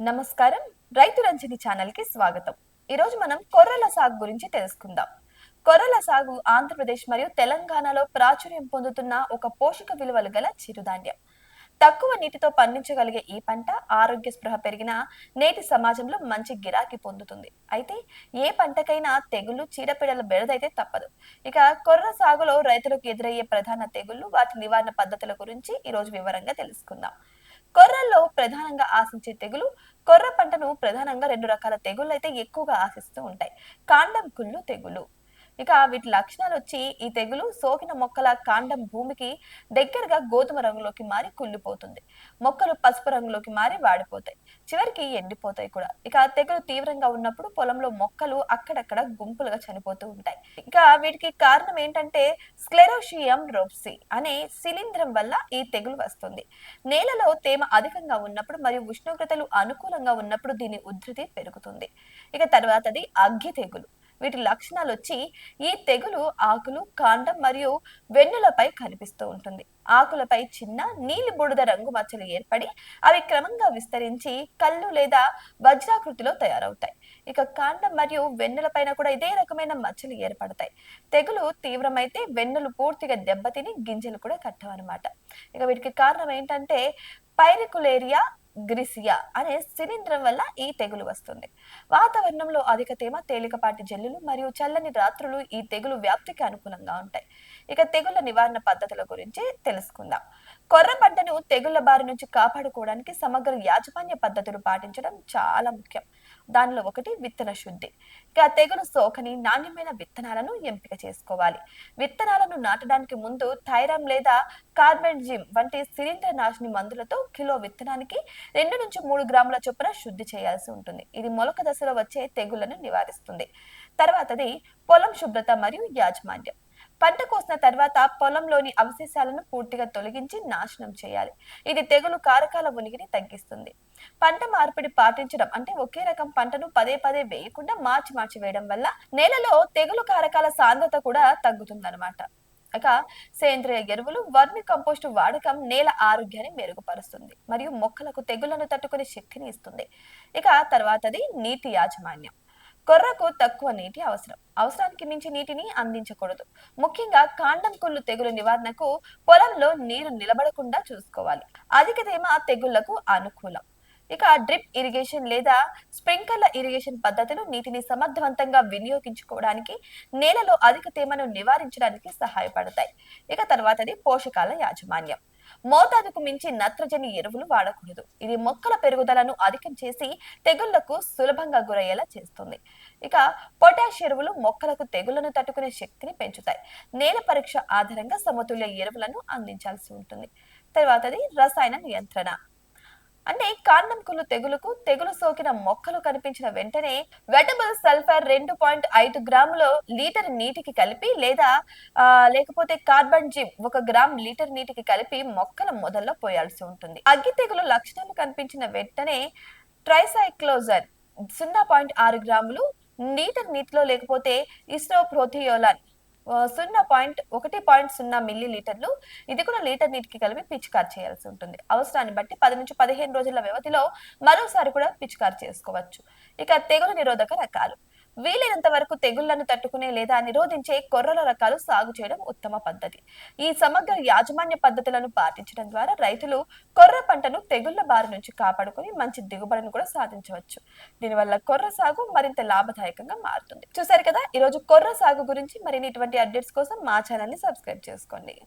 నమస్కారం. రైతు రంజని ఛానల్కి స్వాగతం. ఈరోజు మనం కొర్రల సాగు గురించి తెలుసుకుందాం. కొర్రల సాగు ఆంధ్రప్రదేశ్ మరియు తెలంగాణలో ప్రాచుర్యం పొందుతున్న ఒక పోషక విలువలు గల చిరుధాన్యం. తక్కువ నీటితో పండించగలిగే ఈ పంట ఆరోగ్య స్పృహ పెరిగిన నేటి సమాజంలో మంచి గిరాకీ పొందుతుంది. అయితే ఏ పంటకైనా తెగులు చీడపీడల బెడదైతే తప్పదు. ఇక కొర్ర సాగులో రైతులకు ఎదురయ్యే ప్రధాన తెగుళ్ళు వాటి నివారణ పద్ధతుల గురించి ఈ రోజు వివరంగా తెలుసుకుందాం. కొర్రల్లో ప్రధానంగా ఆశించే తెగులు కొర్ర పంటను ప్రధానంగా రెండు రకాల తెగుళ్ళు అయితే ఎక్కువగా ఆశిస్తూ ఉంటాయి. కాండం కుళ్ళు తెగులు. ఇక వీటి లక్షణాలు వచ్చి ఈ తెగులు సోకిన మొక్కల కాండం భూమికి దగ్గరగా గోధుమ రంగులోకి మారి కుళ్ళిపోతుంది మొక్కలు పసుపు రంగులోకి మారి వాడిపోతాయి. చివరికి ఎండిపోతాయి కూడా. ఇక తెగులు తీవ్రంగా ఉన్నప్పుడు పొలంలో మొక్కలు అక్కడక్కడ గుంపులుగా చనిపోతూ ఉంటాయి. ఇక వీటికి కారణం ఏంటంటే స్క్లెరోషియం రోప్సి అనే శిలీంధ్రం వల్ల ఈ తెగులు వస్తుంది. నేలలో తేమ అధికంగా ఉన్నప్పుడు మరియు ఉష్ణోగ్రతలు అనుకూలంగా ఉన్నప్పుడు దీని ఉధృతి పెరుగుతుంది. ఇక తర్వాతది అగ్గి తెగులు. వీటి లక్షణాలు వచ్చి ఈ తెగులు ఆకులు కాండం మరియు వెన్నులపై కనిపిస్తూ ఉంటుంది. ఆకులపై చిన్న నీలి బూడిద రంగు మచ్చలు ఏర్పడి అవి క్రమంగా విస్తరించి కళ్ళు లేదా వజ్రాకృతిలో తయారవుతాయి. ఇక కాండం మరియు వెన్నులపైన కూడా ఇదే రకమైన మచ్చలు ఏర్పడతాయి. తెగులు తీవ్రమైతే వెన్నులు పూర్తిగా దెబ్బతిని గింజలు కూడా కట్టవన్నమాట. ఇక వీటికి కారణం ఏంటంటే పైరికులేరియా గ్రిసియా అనే శిలీంధ్రం వల్ల ఈ తెగులు వస్తుంది. వాతావరణంలో అధిక తేమ తేలికపాటి జల్లులు మరియు చల్లని రాత్రులు ఈ తెగులు వ్యాప్తికి అనుకూలంగా ఉంటాయి. ఇక తెగుళ్ళ నివారణ పద్ధతుల గురించి తెలుసుకుందాం. కొర్ర పంటను తెగుళ్ళ బారి నుంచి కాపాడుకోవడానికి సమగ్ర యాజమాన్య పద్ధతులు పాటించడం చాలా ముఖ్యం. దానిలో ఒకటి విత్తన శుద్ధి. ఇక తెగులు సోకని నాణ్యమైన విత్తనాలను ఎంపిక చేసుకోవాలి. విత్తనాలను నాటడానికి ముందు థైరామ్ లేదా కార్బెంజిమ్ వంటి శిలీంద్ర నాశిని మందులతో కిలో విత్తనానికి రెండు నుంచి మూడు గ్రాముల చొప్పున శుద్ధి చేయాల్సి ఉంటుంది. ఇది మొలక దశలో వచ్చే తెగుళ్ళను నివారిస్తుంది. తర్వాతది పొలం శుభ్రత మరియు యాజమాన్యం. పంట కోసిన తర్వాత పొలంలోని అవశేషాలను పూర్తిగా తొలగించి నాశనం చేయాలి. ఇది తెగులు కారకాల ఉనికిని తగ్గిస్తుంది. పంట మార్పిడి పాటించడం అంటే ఒకే రకం పంటను పదే పదే వేయకుండా మార్చి మార్చి వేయడం వల్ల నేలలో తెగులు కారకాల సాంద్రత కూడా తగ్గుతుందన్నమాట. ఇక సేంద్రియ ఎరువులు వర్మి కంపోస్ట్ వాడకం నేల ఆరోగ్యాన్ని మెరుగుపరుస్తుంది మరియు మొక్కలకు తెగుళ్ళను తట్టుకునే శక్తిని ఇస్తుంది. ఇక తర్వాతది నీటి యాజమాన్యం. కొర్రకు తక్కువ నీటి అవసరం. అవసరానికి మించి నీటిని అందించకూడదు. ముఖ్యంగా కాండం కుళ్ళు తెగులు నివారణకు పొలంలో నీరు నిలబడకుండా చూసుకోవాలి. అధిక తేమ తెగుళ్ళకు అనుకూలం. ఇక డ్రిప్ ఇరిగేషన్ లేదా స్ప్రింక్లర్ ఇరిగేషన్ పద్ధతులు నీటిని సమర్థవంతంగా వినియోగించుకోవడానికి నేలలో అధిక తేమను నివారించడానికి సహాయపడతాయి. ఇక తర్వాతది పోషకాల యాజమాన్యం. మోతాదుకు మించి నత్రజని ఎరువులు వాడకూడదు. ఇది మొక్కల పెరుగుదలను అధికం చేసి తెగుళ్ళకు సులభంగా గురయ్యేలా చేస్తుంది. ఇక పొటాష్ ఎరువులు మొక్కలకు తెగుళ్ళను తట్టుకునే శక్తిని పెంచుతాయి. నేల పరీక్ష ఆధారంగా సమతుల్య ఎరువులను అందించాల్సి ఉంటుంది. తర్వాతది రసాయన నియంత్రణ. అంటే కారణం కుళ్ళు తెగులుకు తెగులు సోకిన మొక్కలు కనిపించిన వెంటనే వెటబుల్ సల్ఫర్ రెండు పాయింట్ ఐదు గ్రాములు లీటర్ నీటికి కలిపి లేదా లేకపోతే కార్బన్ జిమ్ ఒక గ్రామ్ లీటర్ నీటికి కలిపి మొక్కల మొదల్లో పోయాల్సి ఉంటుంది. అగ్గి తెగులు లక్షణాలు కనిపించిన వెంటనే ట్రైసైక్లోజన్ సున్నా పాయింట్ ఆరు గ్రాములు నీటర్ నీటిలో లేకపోతే ఇస్రోప్రోథియోలాన్ సున్నా పాయింట్ ఒకటి పాయింట్ సున్నా మిల్లీ లీటర్లు ఇది కూడా లీటర్ నీటికి కలిపి పిచికారి చేయాల్సి ఉంటుంది. అవసరాన్ని బట్టి పది నుంచి పదిహేను రోజుల వ్యవధిలో మరోసారి కూడా పిచికారి చేసుకోవచ్చు. ఇక తెగులు నిరోధక రకాలు. వీలైనంత వరకు తెగుళ్ళను తట్టుకునే లేదా నిరోధించే కొర్రల రకాలు సాగు చేయడం ఉత్తమ పద్ధతి. ఈ సమగ్ర యాజమాన్య పద్ధతులను పాటించడం ద్వారా రైతులు కొర్ర పంటను తెగుళ్ళ బారి నుంచి కాపాడుకుని మంచి దిగుబడిని కూడా సాధించవచ్చు. దీనివల్ల కొర్ర సాగు మరింత లాభదాయకంగా మారుతుంది. చూసారు కదా? ఈరోజు కొర్ర సాగు గురించి మరిన్ని ఇటువంటి అప్డేట్స్ కోసం మా ఛానల్ని సబ్స్క్రైబ్ చేసుకోండి.